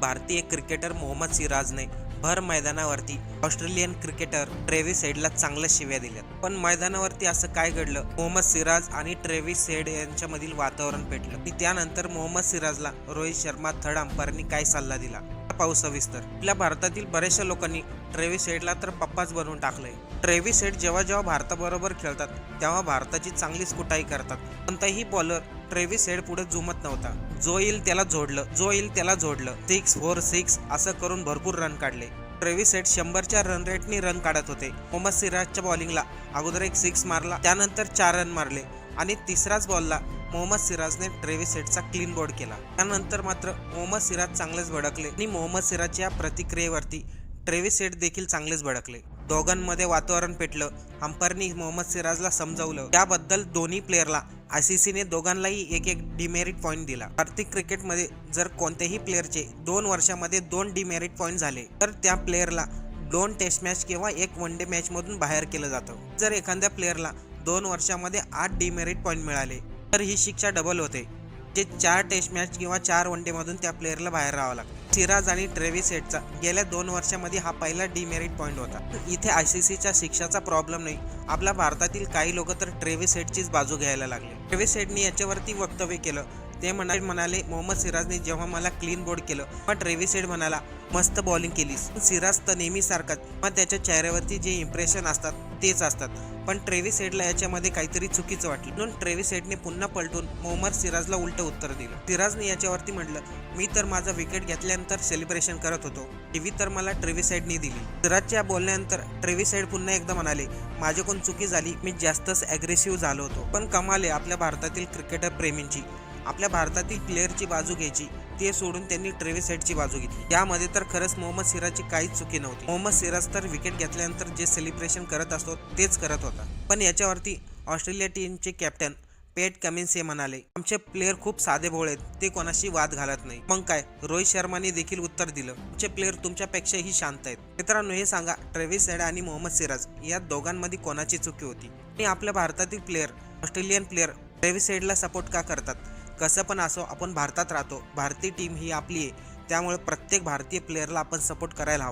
भारतीय क्रिकेटर मोहम्मद सिराजने भर मैदानावरती ऑस्ट्रेलियन क्रिकेटर ट्रेव्हिस हेडला चांगल्या शिव्या दिल्यात. पण मैदानावरती असं काय घडलं? मोहम्मद सिराज आणि ट्रेव्हिस हेड यांच्यामधील वातावरण पेटलं. आणि त्यानंतर मोहम्मद सिराजला रोहित शर्मा थर्ड अंपायरनी काय सल्ला दिला? पाहू सविस्तर. आपल्या भारतातील बऱ्याचशा लोकांनी ट्रेव्हिस हेडला तर पप्पाच बनवून टाकलंय. ट्रेव्हिस हेड जेव्हा जेव्हा भारताबरोबर खेळतात तेव्हा भारताची चांगलीच कुटाई करतात. कोणताही बॉलर ट्रेव्हिस हेड पुढे जुमत नव्हता. जो येईल त्याला जोडलं जो येईल त्याला जोडलं. सिक्स फोर सिक्स असं करून भरपूर रन काढले. ट्रेव्हिस हेड शंभरच्या रन रेटनी रन काढत होते. मोहम्मद सिराजच्या बॉलिंगला अगोदर एक सिक्स मारला त्यानंतर चार रन मारले आणि तिसराच बॉलला मोहम्मद सिराजने ट्रेव्हिस हेडचा क्लीन बोर्ड केला. त्यानंतर मात्र मोहम्मद सिराज चांगलेच भडकले आणि मोहम्मद सिराजच्या प्रतिक्रियेवरती ट्रेव्हिस हेड देखील चांगलेच भडकले. दोघांमध्ये वातावरण पेटलं. अंपायरनी मोहम्मद सिराजला समजावलं. त्याबद्दल दोन्ही प्लेअरला आय सी सीने दोघांनाही एक एक डिमेरिट पॉईंट दिला. आर्थिक क्रिकेटमध्ये जर कोणत्याही प्लेअरचे दोन वर्षामध्ये दोन डिमेरिट पॉईंट झाले तर त्या प्लेअरला दोन टेस्ट मॅच किंवा एक वन डे मॅचमधून बाहेर केलं जातं. जर एखाद्या प्लेअरला दोन वर्षामध्ये आठ डिमेरिट पॉईंट मिळाले तर ही शिक्षा डबल होते. म्हणजे चार टेस्ट मॅच किंवा चार वन डेमधून त्या प्लेअरला बाहेर राहावं लागतं. सिराज आणि ट्रेव्हिस हेडचा गेल्या दोन वर्षामध्ये हा पहिला डिमेरिट पॉईंट होता. इथे आय सी सीच्या शिक्षाचा प्रॉब्लेम नाही. आपल्या भारतातील काही लोक तर ट्रेव्हिस हेडचीच बाजू घ्यायला लागले. ट्रेव्हिस हेडनी याच्यावरती वक्तव्य केलं. ते म्हणाले म्हणाले मोहम्मद सिराजने जेव्हा मला क्लीन बोर्ड केलं मग ट्रेव्हिस हेड म्हणाला मस्त बॉलिंग केलीस. सिराज तर नेहमी सारखाच. मग त्याच्या चेहऱ्यावरती जे इम्प्रेशन असतात तेच असतात. पण ट्रेव्हिस हेडला याच्यामध्ये काहीतरी चुकीचं वाटलं. म्हणून ट्रेव्हिस हेडने पुन्हा पलटून मोहम्मद सिराजला उलट उत्तर दिलं. सिराजने याच्यावरती म्हटलं मी तर माझा विकेट घेतल्यानंतर सेलिब्रेशन करत होतो. टीव्ही तर मला ट्रेव्हिस हेडने दिली सिराजच्या बोलण्यानंतर ट्रेव्हिस हेड पुन्हा एकदा म्हणाले माझ्याकडून चुकी झाली. मी जास्तच ॲग्रेसिव्ह झालो होतो. पण कमाले आपल्या भारतातील क्रिकेटर प्रेमींची. आपल्या भारतातील प्लेअरची बाजू घ्यायची ते सोडून त्यांनी ट्रेव्हिस हेडची बाजू घेतली. यामध्ये तर खरंच मोहम्मद सिराजची काहीच चुकी नव्हती. मोहम्मद सिराज तर विकेट घेतल्यानंतर जे सेलिब्रेशन करत असतो तेच करत होता. पण याच्यावरती ऑस्ट्रेलिया टीमचे कॅप्टन पेट कमिन्स हे म्हणाले आमचे प्लेअर खूप साधे भोळे आहेत ते कोणाशी वाद घालत नाही. मग काय रोहित शर्माने देखील उत्तर दिलं तुमचे प्लेअर तुमच्यापेक्षाही शांत आहेत. मित्रांनो हे सांगा ट्रेव्हिस हेड आणि मोहम्मद सिराज या दोघांमध्ये कोणाची चुकी होती? आणि आपल्या भारतातील प्लेअर ऑस्ट्रेलियन प्लेअर ट्रेव्हिस हेडला सपोर्ट का करतात? कसं पण असो आपण भारतात राहतो. भारतीय टीम ही आपली आहे. त्यामुळे प्रत्येक भारतीय प्लेअरला आपण सपोर्ट करायला हवा.